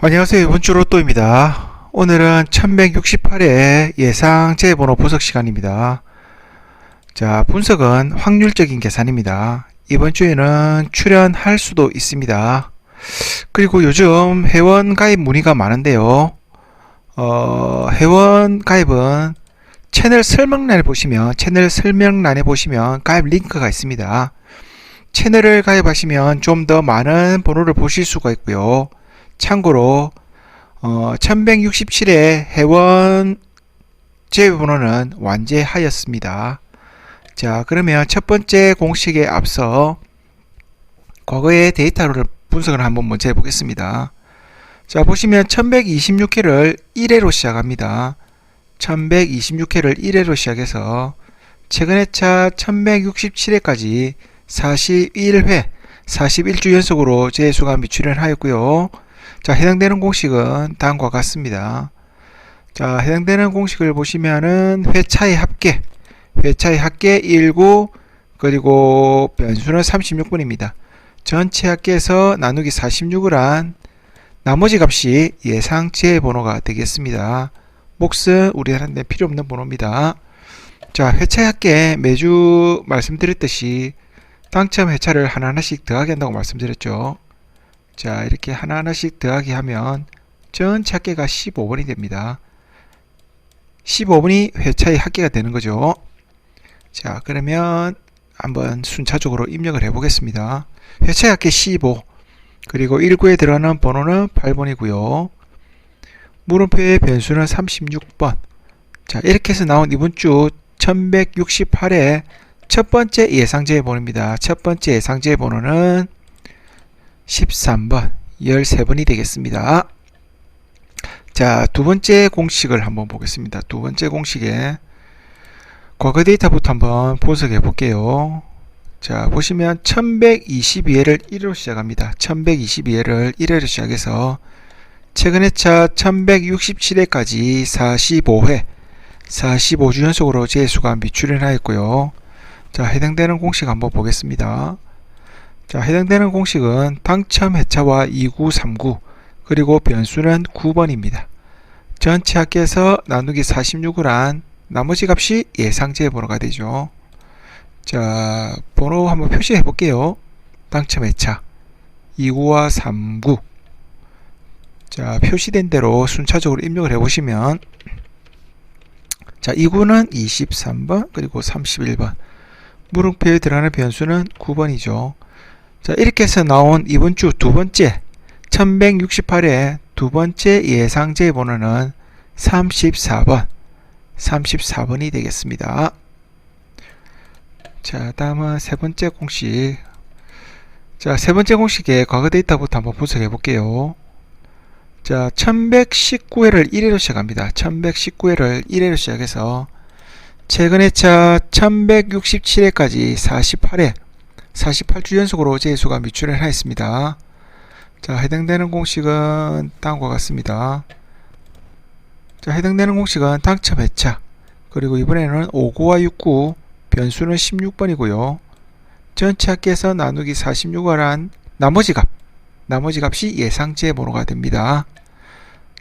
안녕하세요. 이번 주 로또입니다. 오늘은 1168회 예상 재번호 분석 시간입니다. 자, 분석은 확률적인 계산입니다. 이번 주에는 출연할 수도 있습니다. 그리고 요즘 회원 가입 문의가 많은데요. 어, 회원 가입은 채널 설명란에 보시면 채널 설명란에 보시면 가입 링크가 있습니다. 채널을 가입하시면 좀 더 많은 번호를 보실 수가 있고요. 참고로 어, 1167의 회원 제외번호는 완제하였습니다. 자 그러면 첫 번째 공식에 앞서 과거의 데이터를 분석을 한번 먼저 해보겠습니다. 자 보시면 1126회를 1회로 시작합니다. 1126회를 1회로 시작해서 최근에 차 1167회까지 41회 41주 연속으로 재수감이 출연하였고요. 자, 해당되는 공식은 다음과 같습니다. 자, 해당되는 공식을 보시면은 회차의 합계, 회차의 합계 19, 그리고 변수는 36분입니다. 전체 합계에서 나누기 46을 한 나머지 값이 예상 제 번호가 되겠습니다. 몫은 우리한테 필요 없는 번호입니다. 자, 회차의 합계 매주 말씀드렸듯이 당첨 회차를 하나하나씩 더하기 한다고 말씀드렸죠. 자, 이렇게 하나하나씩 더하기 하면 전체 합계가 15번이 됩니다. 15번이 회차의 합계가 되는 거죠. 자, 그러면 한번 순차적으로 입력을 해 보겠습니다. 회차의 합계 15, 그리고 19에 들어가는 번호는 8번이고요. 물음표의 변수는 36번. 자, 이렇게 해서 나온 이번 주 1168회 첫 번째 예상제 번호입니다. 첫 번째 예상제 번호는 13번, 13번이 되겠습니다. 자, 두 번째 공식을 한번 보겠습니다. 두 번째 공식에 과거 데이터부터 한번 분석해 볼게요. 자, 보시면 1122회를 1회로 시작합니다. 1122회를 1회로 시작해서 최근에 차 1167회까지 45회, 45주 연속으로 재수가 미출연하였고요. 자, 해당되는 공식 한번 보겠습니다. 자, 해당되는 공식은 당첨 회차와 2939 그리고 변수는 9번입니다. 전체 합계에서 나누기 46을 한 나머지 값이 예상제 번호가 되죠. 자, 번호 한번 표시해 볼게요. 당첨 회차 29와 39 자, 표시된 대로 순차적으로 입력을 해 보시면 자, 29는 23번 그리고 31번 물음표에 들어가는 변수는 9번이죠. 자, 이렇게 해서 나온 이번 주 두 번째 1168회 두 번째 예상제 번호는 34번 34번이 되겠습니다. 자, 다음은 세 번째 공식. 자, 세 번째 공식의 과거 데이터부터 한번 분석해 볼게요. 자, 1119회를 1회로 시작합니다. 1119회를 1회로 시작해서 최근에 차 1167회까지 48회 48주 연속으로 재수가 미출을 하였습니다. 자, 해당되는 공식은 다음과 같습니다. 자, 해당되는 공식은 당첨 회차 그리고 이번에는 59와 69 변수는 16번이고요. 전체 합계에서 나누기 46을 한 나머지 값 나머지 값이 예상제 번호가 됩니다.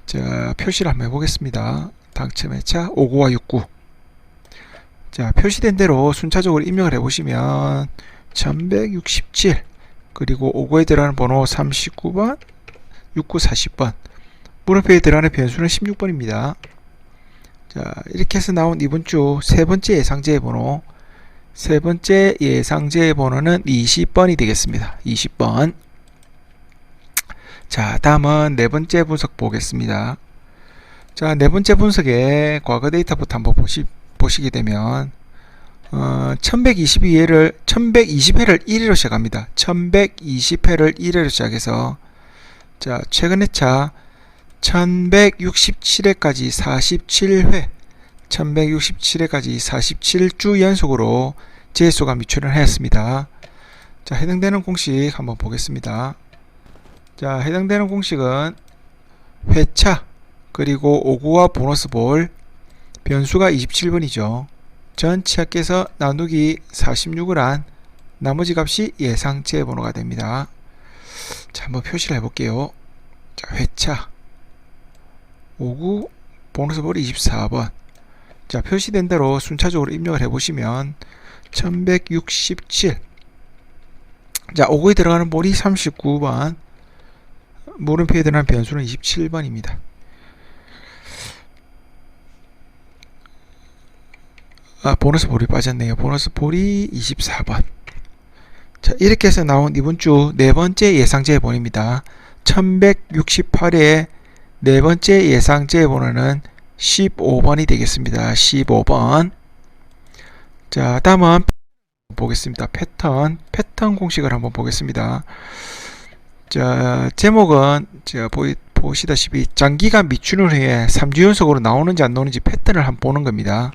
자, 표시를 한번 해보겠습니다. 당첨 회차 59와 69 자, 표시된 대로 순차적으로 입력을 해보시면 1167 그리고 5구에 들어가는 번호 39번 69 40번 물음표에 들어가는 변수는 16번입니다. 자, 이렇게 해서 나온 이번 주 세 번째 예상제 번호 세 번째 예상제 번호는 20번이 되겠습니다. 20번 자, 다음은 네 번째 분석 보겠습니다. 자, 네 번째 분석의 과거 데이터부터 한번 보시, 보시게 되면 어, 1122회를 1120회를 1회로 시작합니다. 1120회를 1회로 시작해서 자, 최근에 차 1167회까지 47회 1167회까지 47주 연속으로 재수가 미출을 하였습니다. 자, 해당되는 공식 한번 보겠습니다. 자, 해당되는 공식은 회차 그리고 오구와 보너스 볼 변수가 27번이죠. 전체 합계에서 나누기 46을 한 나머지 값이 예상제 번호가 됩니다. 자, 한번 표시를 해볼게요. 자, 회차 59 보너스 볼이 24번. 자, 표시된 대로 순차적으로 입력을 해 보시면 1167. 자, 5구에 들어가는 볼이 39번. 물음표에 들어가는 변수는 27번입니다. 아, 보너스 볼이 빠졌네요. 보너스 볼이 24번. 자, 이렇게 해서 나온 이번 주 네 번째 예상제 번입니다. 1168의 네 번째 예상제 번호는 15번이 되겠습니다. 15번. 자, 다음은 보겠습니다. 패턴, 패턴 공식을 한번 보겠습니다. 자, 제목은 제가 보, 보시다시피 장기간 미추는 후에 3주 연속으로 나오는지 안 나오는지 패턴을 한번 보는 겁니다.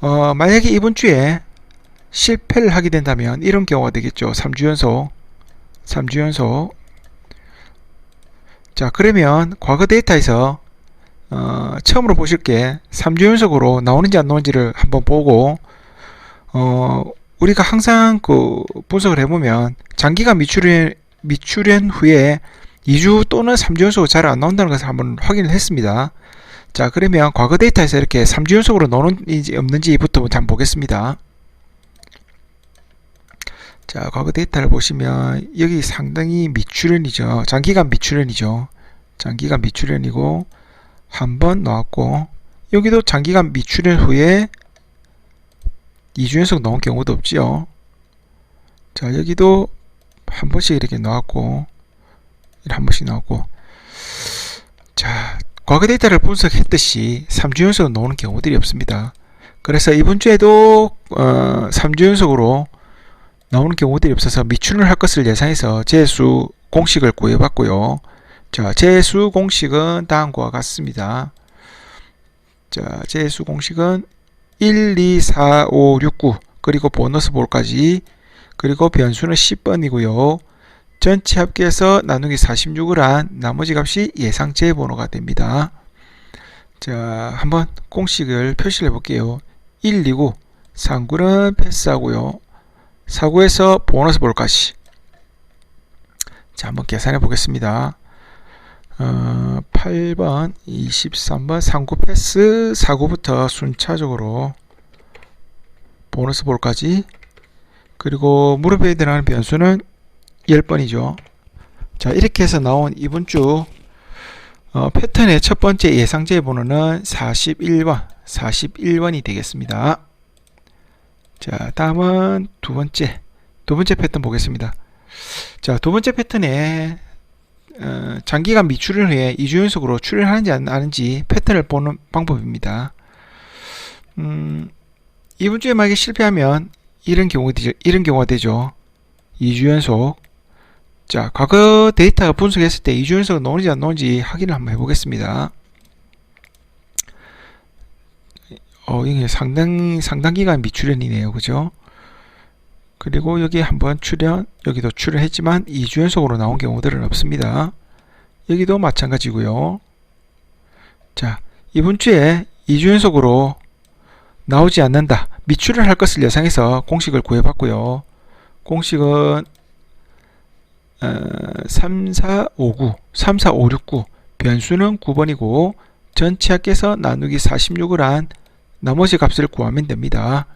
어, 만약에 이번 주에 실패를 하게 된다면 이런 경우가 되겠죠. 3주 연속. 3주 연속. 자, 그러면 과거 데이터에서 어, 처음으로 보실 게 3주 연속으로 나오는지 안 나오는지를 한번 보고 어, 우리가 항상 그 분석을 해보면 장기간 미출현, 미출현 후에 2주 또는 3주 연속으로 잘 안 나온다는 것을 한번 확인을 했습니다. 자, 그러면 과거 데이터에서 이렇게 3주 연속으로 나오는지 없는지부터 한번 보겠습니다. 자, 과거 데이터를 보시면 여기 상당히 미출현이죠. 장기간 미출현이죠. 장기간 미출현이고 한 번 나왔고 여기도 장기간 미출현 후에 2주 연속 나온 경우도 없지요. 자, 여기도 한 번씩 이렇게 나왔고 한 번씩 자, 과거 데이터를 분석했듯이 3주 연속 나오는 경우들이 없습니다. 그래서 이번 주에도 어, 3주 연속으로 나오는 경우들이 없어서 미출을 할 것을 예상해서 재수 공식을 구해봤고요. 자, 재수 공식은 다음과 같습니다. 자, 재수 공식은 1, 2, 4, 5, 6, 9 그리고 보너스 볼까지 그리고 변수는 10번이고요. 전체 합계해서 나누기 46을 한 나머지 값이 예상제 번호가 됩니다. 자, 한번 공식을 표시를 해볼게요. 1, 2, 9, 3구는 패스하고요. 4구에서 보너스 볼까지. 자, 한번 계산해 보겠습니다. 어, 8번, 23번, 3구 패스, 4구부터 순차적으로 보너스 볼까지. 그리고 무릎에 들어가는 변수는 10번이죠. 자, 이렇게 해서 나온 이번 주 어, 패턴의 첫 번째 예상제 번호는 41번, 41번이 되겠습니다. 자, 다음은 두 번째, 두 번째 패턴 보겠습니다. 자, 두 번째 패턴에 어, 장기간 미출을 후에 2주 연속으로 출현하는지 안 하는지 패턴을 보는 방법입니다. 음, 이번 주에 만약에 실패하면 이런 경우가 되죠. 이런 경우가 되죠. 2주 연속. 자, 과거 데이터 분석했을 때 2주 연속 나오는지 안 나오는지 확인을 한번 해보겠습니다. 어, 이게 상당, 상당 기간 미출현이네요. 그죠? 그리고 여기 한번 출현, 여기도 출현했지만 2주 연속으로 나온 경우들은 없습니다. 여기도 마찬가지고요. 자, 이번 주에 2주 연속으로 나오지 않는다. 미출을 할 것을 예상해서 공식을 구해봤고요. 공식은 어, 3, 4, 5, 9, 3, 4, 5, 6, 9 변수는 9번이고 전체 합계에서 나누기 46을 한 나머지 값을 구하면 됩니다.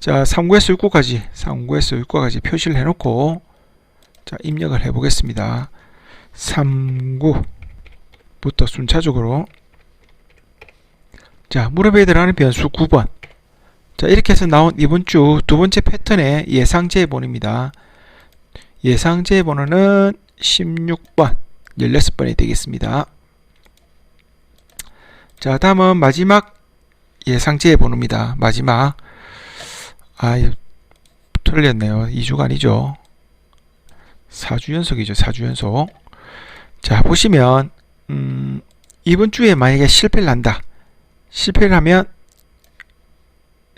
자, 3구에서 6구까지, 3구에서 6구까지 표시를 해놓고 자, 입력을 해보겠습니다. 3구부터 순차적으로 자, 무릎에 들어가는 변수 9번 자, 이렇게 해서 나온 이번 주 두 번째 패턴의 예상제 번호입니다. 예상제 번호는 16번, 16번이 되겠습니다. 자, 다음은 마지막 예상제 번호입니다. 마지막. 아, 틀렸네요. 2주가 아니죠. 4주 연속이죠. 4주 연속. 자, 보시면, 음, 이번 주에 만약에 실패를 한다. 실패를 하면,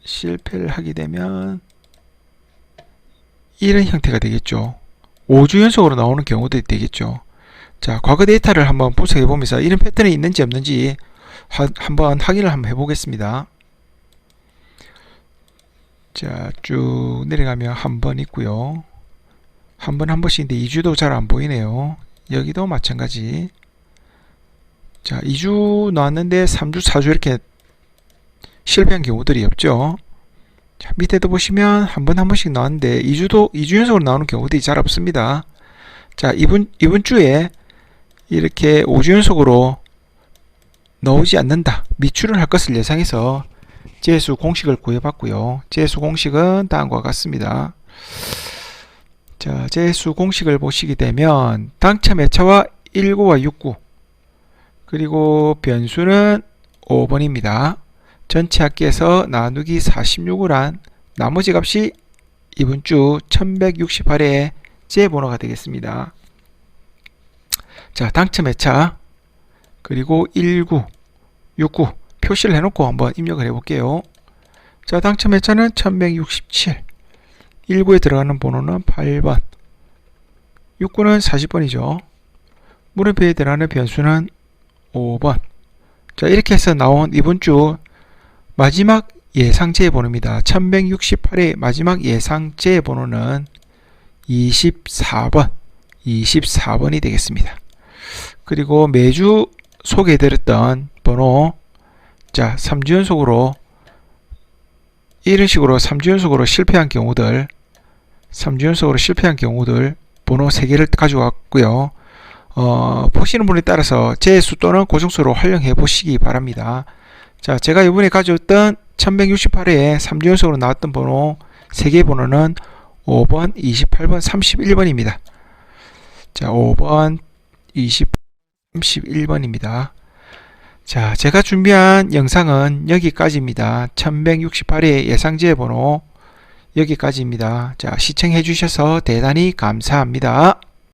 실패를 하게 되면, 이런 형태가 되겠죠. 5주 연속으로 나오는 경우도 되겠죠. 자, 과거 데이터를 한번 분석해 보면서 이런 패턴이 있는지 없는지 하, 한번 확인을 한번 해보겠습니다. 자, 쭉 내려가면 한 번 있고요. 한 번한 번씩인데 2주도 잘 안 보이네요. 여기도 마찬가지. 자, 2주 나왔는데 3주, 4주 이렇게 실패한 경우들이 없죠. 자, 밑에도 보시면 한 번 한 번씩 나왔는데 2주도 2주 연속으로 나오는 경우들이 잘 없습니다. 자, 이번 이번 주에 이렇게 5주 연속으로 나오지 않는다. 미출을 할 것을 예상해서 재수 공식을 구해봤고요. 재수 공식은 다음과 같습니다. 자, 재수 공식을 보시게 되면 당첨 회차와 19와 69 그리고 변수는 5번입니다. 전체 합계에서 나누기 46을 한 나머지 값이 이번 주 1168의 제 번호가 되겠습니다. 자, 당첨 회차 그리고 19, 69 표시를 해놓고 한번 입력을 해볼게요. 자, 당첨 회차는 1167 19에 들어가는 번호는 8번 69는 40번이죠. 물음표에 들어가는 변수는 5번 자 이렇게 해서 나온 이번 주 마지막 예상제 번호입니다. 1168의 마지막 예상제 번호는 24번 24번이 되겠습니다. 그리고 매주 소개해드렸던 번호 자 3주 연속으로 이런 식으로 3주 연속으로 실패한 경우들 3주 연속으로 실패한 경우들 번호 3개를 가져왔고요. 어, 보시는 분에 따라서 재수 또는 고정수로 활용해 보시기 바랍니다. 자, 제가 이번에 가져왔던 1168회에 3주 연속으로 나왔던 번호 3개 번호는 5번, 28번, 31번입니다. 자, 5번, 20, 31번입니다. 자, 제가 준비한 영상은 여기까지입니다. 1168회 예상제 번호 여기까지입니다. 자, 시청해 주셔서 대단히 감사합니다.